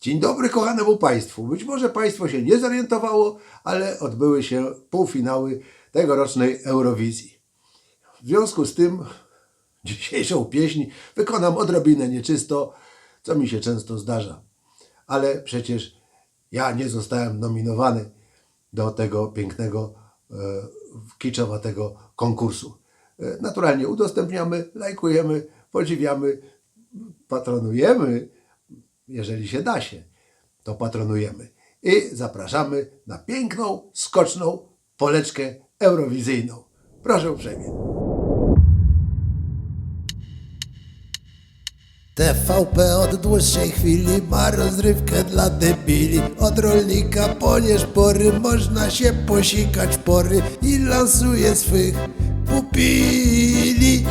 Dzień dobry kochanemu Państwu. Być może Państwo się nie zorientowało, ale odbyły się półfinały tegorocznej Eurowizji. W związku z tym dzisiejszą pieśń wykonam odrobinę nieczysto, co mi się często zdarza. Ale przecież ja nie zostałem nominowany do tego pięknego, e, kiczowatego konkursu. E, Naturalnie udostępniamy, lajkujemy, podziwiamy, patronujemy, jeżeli się da się, to patronujemy. I zapraszamy na piękną, skoczną poleczkę eurowizyjną. Proszę uprzejmie. TVP od dłuższej chwili ma rozrywkę dla debili. Od rolnika po nieszpory można się posikać pory i lansuje swych pupili.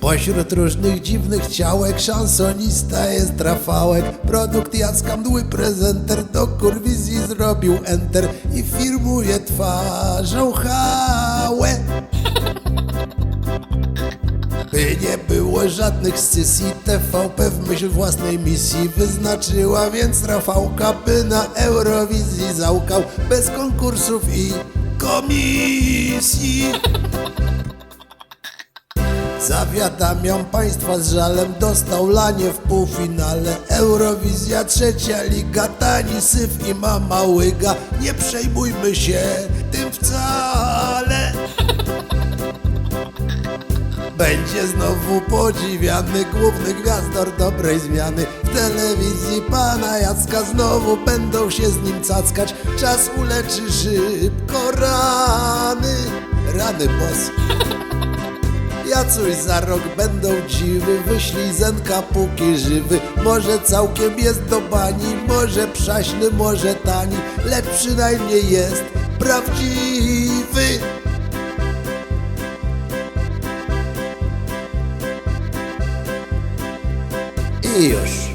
Pośród różnych dziwnych ciałek szansonista jest Rafałek Produkt Jacka Mdły prezenter do kurwizji zrobił enter I firmuje twarzą hałę by nie było żadnych scysji, TVP w myśl własnej misji wyznaczyła więc Rafałka, by na Eurowizji załkał bez konkursów i komisji. Zawiadamiam Państwa z żalem, dostał lanie w półfinale. Eurowizja, trzecia liga, tani syf i mama łyga. Nie przejmujmy się tym wcale. Będzie znowu podziwiany główny gwiazdor dobrej zmiany W telewizji pana Jacka znowu będą się z nim cackać Czas uleczy szybko rany Rany boss Jacuś za rok będą dziwy Wyślij Zenka póki żywy. Może całkiem jest do bani Może przaśny, może tani. Lecz przynajmniej jest prawdziwy. I już.